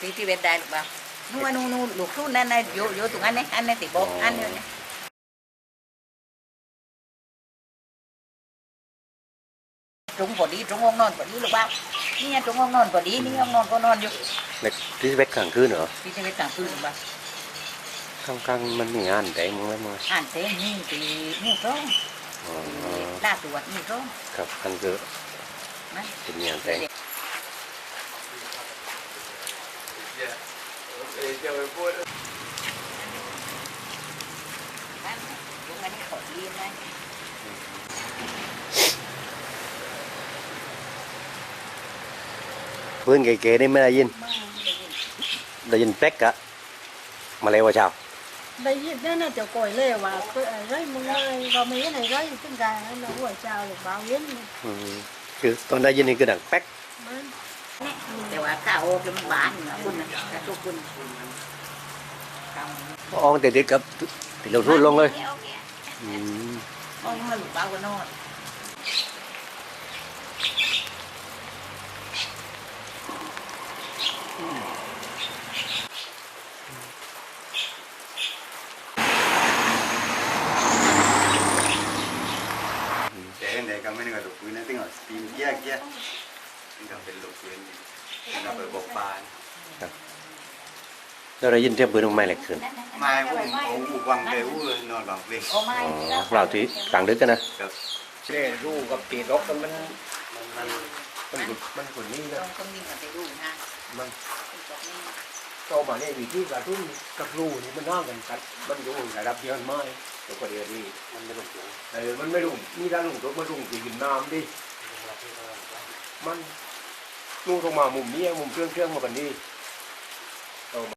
ตีที่เวทได้หรือเปล่านู่นนู่นนู่นลูกทุ่นนั่นนะอยู่อยู่ตรงนั้นนี่อันนี้ติบอกอันนี้นะตรงพอดีตรงห้องนอนพอดีหรือเปล่านี่ไงตรงห้องนอนพอดีนี่ห้องนอนก็นอนอยู่ในที่เวทกลางคืนเหรอที่จะไปกลางคืนหรือเปล่าข้างๆมันมีงานแต่มึงไหมมึงอ่านเต้นนี่ตีนี่ร้องอ๋อล่าตรวจนี่ร้องครับอันคือนะเป็นงานแต่งนั่นตรงนั้นขอดีนะปืนเก๋ๆนี่ไม่ได้ยินไม่ได้ยินได้ยินแป๊ กอะมาเลยว่าเช้าได้ยินนั่นน่ะจะก่อยเลยว่าเกิดอะไรมึงเลยเราไม่เห็นอะไรตึ้งการนั้นเราหั วเจ้าหรือเปล่าเห็นมันอืมคือตอนได้ยินนี่คือดังแป๊กแต่ว่าข้าวโอ๊ตมันหวานนะคุณนะกระทุกคุณข้าวอองแต่เด็กกับติดลงทุนลงเลยอืมอ๋อมาหลุดเบากันนอนแต่เห็นแต่ก็ไม่ได้กับลูกปืนนะตึงเอาปีนเกี้ยเกี้ยตึงก็เป็นลูกปืน ตึงก็ไปบอกปลาแล้วได้ยินเสียงปืนของไม่เหล็กขึ้นไม้พวกผมเอาอูวังเปอู้นอนบังเพลงโอ้ไม่อ๋อเราที่กลางดึกกันนะกับเช่รูกับตีรกกันมันมันมันมันมันคนนี้ต้นะองต้องมีกันไปดูนะมันตรงนี้โตมาเนี่ยวิธีการทุ่นกับรูนี่มันน่ากันกันมันอยู่ระดับเดียวกันไหมตัวกว่าเดียวนี่มันไม่ลงเออมันไม่ลงนี่ถ้าลงตัวมันลงตีกินน้ำดิมัน นู่นลงมามุมนี้มุมเครื่องเครื่องมากันนี่